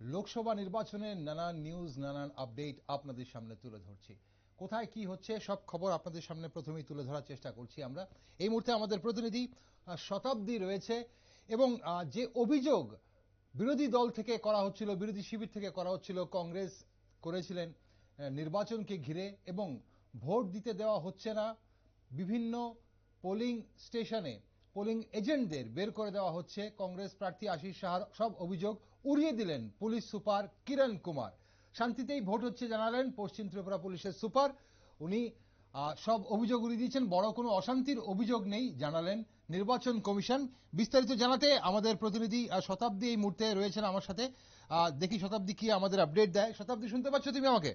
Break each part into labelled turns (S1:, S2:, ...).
S1: লোকসভা নির্বাচনের নানান নিউজ নানান আপডেট আপনাদের সামনে তুলে ধরছি। কোথায় কি হচ্ছে, সব খবর আপনাদের সামনে প্রথমেই তুলে ধরার চেষ্টা করছি আমরা। এই মুহূর্তে আমাদের প্রতিনিধি শতাব্দী রয়েছে এবং যে অভিযোগ বিরোধী দল থেকে করা হচ্ছিল, বিরোধী শিবির থেকে করা হচ্ছিল, কংগ্রেস করেছিলেন নির্বাচনকে ঘিরে এবং ভোট দিতে দেওয়া হচ্ছে না। বিভিন্ন পোলিং স্টেশনে পোলিং এজেন্টদের বের করে দেওয়া হচ্ছে। কংগ্রেস প্রার্থী আশিস সাহার সব অভিযোগ উড়িয়ে দিলেন পুলিশ সুপার কিরণ কুমার। শান্তিতেই ভোট হচ্ছে জানালেন পশ্চিম ত্রিপুরা পুলিশের সুপার। উনি সব অভিযোগ উড়িয়ে দিয়েছেন। বড় কোনো অশান্তির অভিযোগ নেই জানালেন নির্বাচন কমিশন। বিস্তারিত জানাতে আমাদের প্রতিনিধি শতাব্দী এই মুহূর্তে রয়েছেন আমার সাথে। দেখি শতাব্দী কি আমাদের আপডেট দেয়। শতাব্দী, শুনতে পাচ্ছ তুমি আমাকে?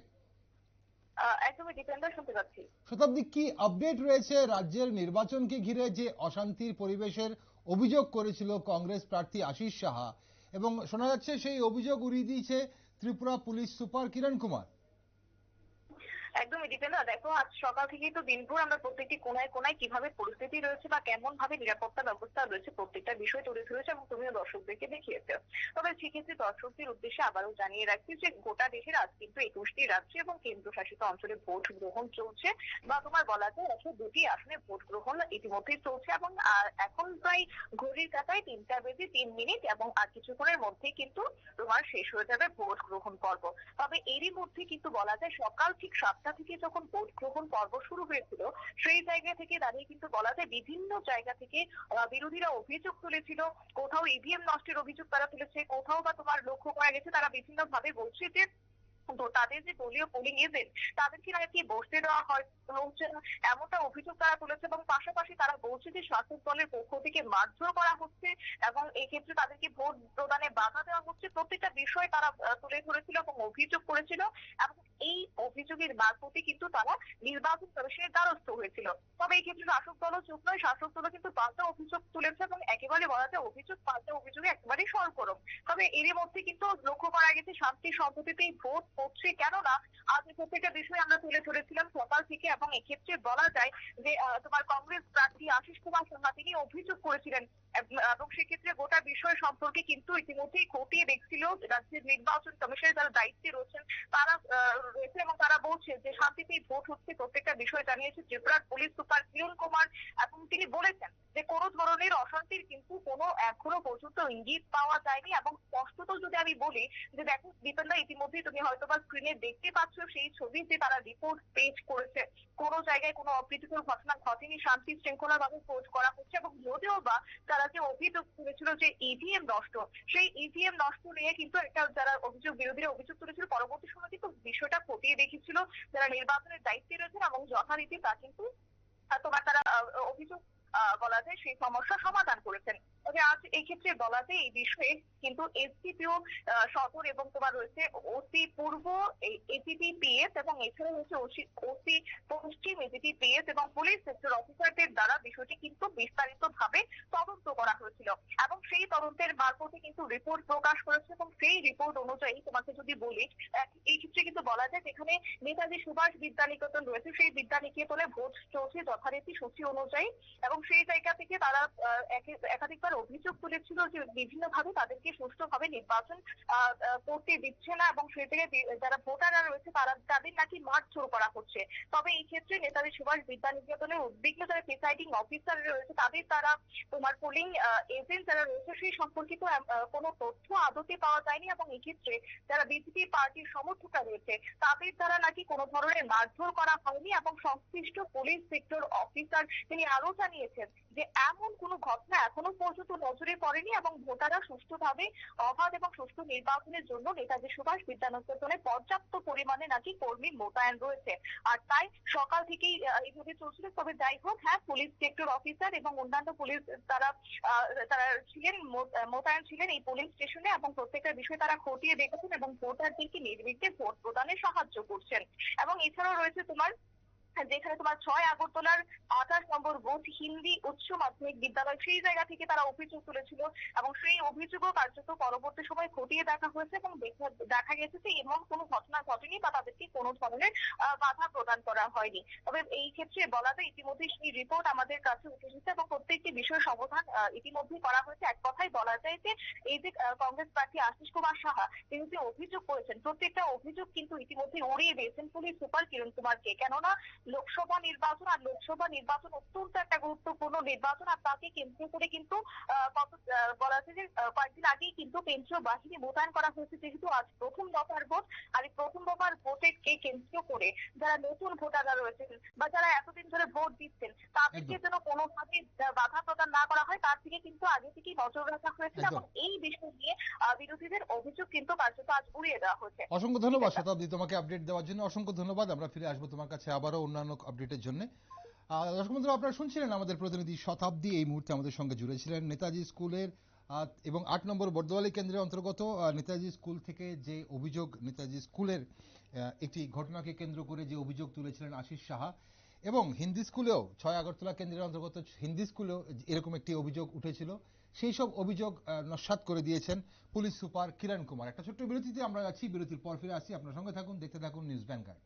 S1: শতাব্দী কি আপডেট রয়েছে? রাজ্যের নির্বাচনকে ঘিরে যে অশান্তির পরিবেশের অভিযোগ করেছিল কংগ্রেস প্রার্থী আশিস সাহা, এবং শোনা যাচ্ছে সেই অভিযোগ উড়িয়ে দিয়েছে ত্রিপুরা পুলিশ সুপার কিরণ কুমার।
S2: একদমই ডিপেন্ডার দেখো, আজ সকাল থেকেই তো দিনভর আমরা প্রত্যেকটি কোনায় কোনায় কীভাবে পরিস্থিতি রয়েছে বা কেমন ভাবে নিরাপত্তা ব্যবস্থা রয়েছে প্রত্যেকটা বিষয় তুলে ধরেছে এবং তুমিও দর্শকদেরকে দেখিয়েছে। তবে সেক্ষেত্রে দর্শকদের উদ্দেশ্যে আবারও জানিয়ে রাখছি যে গোটা দেশের আজ কিন্তু একুশটি রাজ্য এবং কেন্দ্রশাসিত অঞ্চলে ভোট গ্রহণ চলছে বা তোমার বলা যায় একশো দুটি আসনে ভোট গ্রহণ ইতিমধ্যেই চলছে এবং এখন প্রায় ঘড়ির কাটায় তিনটা বেজে তিন মিনিট এবং আর কিছুক্ষণের মধ্যেই কিন্তু তোমার শেষ হয়ে যাবে ভোট গ্রহণ পর্ব। তবে এরই মধ্যে কিন্তু বলা যায় সকাল ঠিক সাতটা থেকে যখন ভোট গ্রহণ পর্ব শুরু হয়েছিল, সেই জায়গা থেকে দাঁড়িয়ে কিন্তু বলা যায় বিভিন্ন জায়গা থেকে বিরোধীরা অভিযোগ তুলেছিল, কোথাও ইভিএম নষ্টের অভিযোগ তারা তুলেছে, কোথাও বা তোমার লক্ষ্য করা গেছে, তারা বিভিন্ন ভাবে বলছে যে তাদের যে দলীয় পোলিং এজেন্ট তাদেরকে নাকি বসতে দেওয়া হয়, হচ্ছে না, এমনটা অভিযোগ তারা তুলেছে এবং পাশাপাশি তারা বলছে যে শাসক দলের পক্ষ থেকে মারধর করা হচ্ছে এবং এক্ষেত্রে তাদেরকে ভোট প্রদানে বাধা দেওয়া হচ্ছে। প্রত্যেকটা বিষয় তারা তুলে ধরেছিল এবং অভিযোগ করেছিল এবং এই অভিযোগের মারফতে কিন্তু তারা নির্বাচন কমিশনের দ্বারস্থ হয়েছিল। তবে এই ক্ষেত্রে শাসক দল চুপ নয়, শাসক দল কিন্তু পাল্টা অভিযোগ তুলেছে এবং একেবারে বলা যায় অভিযোগ, পাল্টা অভিযোগে একেবারেই সরগরম। তবে এরই মধ্যে কিন্তু লক্ষ্য করা গেছে শান্তি সম্পত্তিতেই ভোট হচ্ছে, কেননা আজ প্রত্যেকটা বিষয় আমরা তুলে ধরেছিলাম সকাল থেকে এবং এক্ষেত্রে বলা যায় যে তোমার কংগ্রেস প্রার্থী আশিস কুমার সাহা তিনি অভিযোগ করেছিলেন এব- সেক্ষেত্রে গোটা বিষয় সম্পর্কে কিন্তু ইতিমধ্যেই খতিয়ে দেখছিল রাজ্যের নির্বাচন কমিশনের যারা দায়িত্বে রয়েছেন, তারা রয়েছে এবং তারা বলছে যে শান্তিতেই ভোট হচ্ছে প্রত্যেকটা বিষয় জানিয়েছে ত্রিপুরার পুলিশ সুপার কিরণ কুমার এবং তিনি বলেছেন। যে কোনো ধরনের অশান্তির কিন্তু কোনো এখনও পর্যন্ত ইঙ্গিত পাওয়া যায়নি এবং স্পষ্টত যদি আমি বলি যে দেখো দীপেন্দা ইতিমধ্যেই তুমি হয়তো বা স্ক্রিনে দেখতে পাচ্ছ সেই ছবি যে তারা রিপোর্ট পেজ করেছে। কোনো জায়গায় কোনো অপ্রীতিকর ঘটনা ঘটেনি, শান্তি শৃঙ্খলা ভাবে পোস্ট করা হচ্ছে এবং যদিও বা তারা যে অভিযোগ করেছিল যে ইভিএম নষ্ট, সেই ইভিএম নষ্ট নিয়ে কিন্তু একটা যারা অভিযোগ, বিরোধীরা অভিযোগ তুলেছিল, পরবর্তী সময় কিন্তু বিষয়টা খতিয়ে দেখেছিল। যারা নির্বাচনের দায়িত্বে রয়েছেন এবং যথারীতি তা কিন্তু তোমার তারা অভিযোগ বলা যায় সেই সমস্যা সমাধান করেছেন। তবে আজ এই ক্ষেত্রে বলা যায় এই বিষয়ে কিন্তু এসডিপিও সদর এবং তোমার রয়েছে ওসি পূর্ব এজিপি পিএস এবং এছাড়া হচ্ছে ওসি পশ্চিম এজিপি এবং পুলিশ সেক্টর অফিসারদের দ্বারা বিষয়টি কিন্তু বিস্তারিত ভাবে তদন্ত করা হয়েছিল। এবং সেই তদন্তের মারফতে কিন্তু রিপোর্ট প্রকাশ করেছে এবং সেই রিপোর্ট অনুযায়ী তোমাকে যদি বলি এই ক্ষেত্রে কিন্তু বলা যায় যেখানে নেতাজি সুভাষ বিদ্যানিকেতন রয়েছে সেই বিদ্যানিকেতনে ভোট চলছে যথারীতি সূচি অনুযায়ী এবং সেই জায়গা থেকে তারা আহ, একে- অভিযোগ তুলেছিল যে বিভিন্নভাবে তাদেরকে সুষ্ঠুভাবে নির্বাচন করতে দিচ্ছে না এবং সেই থেকে যারা ভোটাররা রয়েছে তারা, তাদের নাকি মারধর করা হচ্ছে। তবে এই ক্ষেত্রে নেতাজি সুভাষ বিদ্যানিকেতনের উদ্বিগ্ন যারা প্রিসাইডিং অফিসার রয়েছে, তাদের তারা তোমার পোলিং এজেন্ট যারা রয়েছে সেই সম্পর্কিত কোনো তথ্য আদতে পাওয়া যায়নি এবং এক্ষেত্রে যারা বিজেপি পার্টির সমর্থকরা রয়েছে, তাদের দ্বারা নাকি কোনো ধরনের মারধর করা হয়নি এবং সংশ্লিষ্ট পুলিশ সেক্টর অফিসার তিনি আরও জানিয়েছেন যে এমন কোনো ঘটনা এখনও পর্যন্ত নজরে পড়েনি এবং ভোটাররা সুষ্ঠুভাবে অবাধ এবং সুষ্ঠু নির্বাচনের জন্য নেতাজি সুভাষ বিদ্যানিকেতনে পর্যাপ্ত পরিমাণে নাকি কর্মী মোতায়েন রয়েছে। আর তাই সকাল থেকেই এইভাবে চলছিল। তবে যাই হোক হ্যাঁ পুলিশ সেক্টর অফিসার এবং অন্যান্য পুলিশ তারা তারা ছিলেন মোতায়েন ছিলেন এই পুলিশ স্টেশনে এবং প্রত্যেকটা বিষয় তারা খতিয়ে দেখেছেন এবং ভোটারদেরকে নির্বিঘ্নে ভোট প্রদানে সাহায্য করছেন। এবং এছাড়াও রয়েছে তোমার যেখানে তোমার ছয় আগরতলার আঠাশ নম্বর বুথ হিন্দি উচ্চ মাধ্যমিক বিদ্যালয়, সেই জায়গা থেকে তারা অভিযোগ তুলেছিল এবং সেই অভিযোগও কার্যত পরবর্তী সময় খতিয়ে দেখা হয়েছে এবং দেখা- গেছে যে এমন কোনো ঘটনা ঘটেনি বা তাদেরকে কোনো ধরনের বাধা প্রদান করা হয়নি। তবে এই ক্ষেত্রে বলা যায় ইতিমধ্যে সেই রিপোর্ট আমাদের কাছে উঠে এসেছে এবং প্রত্যেকটি বিষয় সমাধান আহ, ইতিমধ্যেই করা হয়েছে। এক কথায় বলা যায় যে এই যে কংগ্রেস প্রার্থী আশিস কুমার সাহা তিনি যে অভিযোগ করেছেন প্রত্যেকটা অভিযোগ কিন্তু ইতিমধ্যে উড়িয়ে দিয়েছেন পুলিশ সুপার কিরণ কুমারকে। কেননা লোকসভা নির্বাচন আর লোকসভা নির্বাচন অত্যন্ত একটা গুরুত্বপূর্ণ নির্বাচন আর তাকে কেন্দ্র করে কিন্তু বলা যে কয়েকদিন আগেই কিন্তু কেন্দ্রীয় বাহিনী মোতায়েন করা হয়েছে। যেহেতু আজ প্রথম দফার ভোট আর এই প্রথম দফার ভোটকে কেন্দ্র করে যারা নতুন ভোটাররা রয়েছেন বা যারা এতদিন ধরে ভোট দিচ্ছেন তাদেরকে যেন কোনোভাবে বাধা প্রদান না করা হয় তার দিকে কিন্তু আগে থেকেই নজর রাখা হয়েছে এবং এই বিষয় নিয়ে বিরোধীদের অভিযোগ কিন্তু কার্যত আজ উড়িয়ে দেওয়া হয়েছে।
S1: অসংখ্য ধন্যবাদ শতাব্দী তোমাকে আপডেট দেওয়ার জন্য। অসংখ্য ধন্যবাদ। আমরা ফিরে আসব তোমার কাছে আবারও অন্যান্য আপডেটের জন্য। দর্শক বন্ধুরা আপনারা শুনছিলেন আমাদের প্রতিনিধি শতাব্দী এই মুহূর্তে আমাদের সঙ্গে জুড়েছিলেন। নেতাজি স্কুলের এবং আট নম্বর বর্দোয়ালি কেন্দ্রের অন্তর্গত নেতাজি স্কুল থেকে যে অভিযোগ, নেতাজি স্কুলের একটি ঘটনাকে কেন্দ্র করে যে অভিযোগ তুলেছিলেন আশিস সাহা এবং হিন্দি স্কুলেও, ছয় আগরতলা কেন্দ্রের অন্তর্গত হিন্দি স্কুলেও এরকম একটি অভিযোগ উঠেছিল। সেই সব অভিযোগ নস্যাৎ করে দিয়েছেন পুলিশ সুপার কিরণ কুমার। একটা ছোট্ট বিরতিতে আমরা আছি বিরতির পর ফিরে আসি আপনার সঙ্গে থাকুন, দেখতে থাকুন নিউজ ভ্যানগার্ড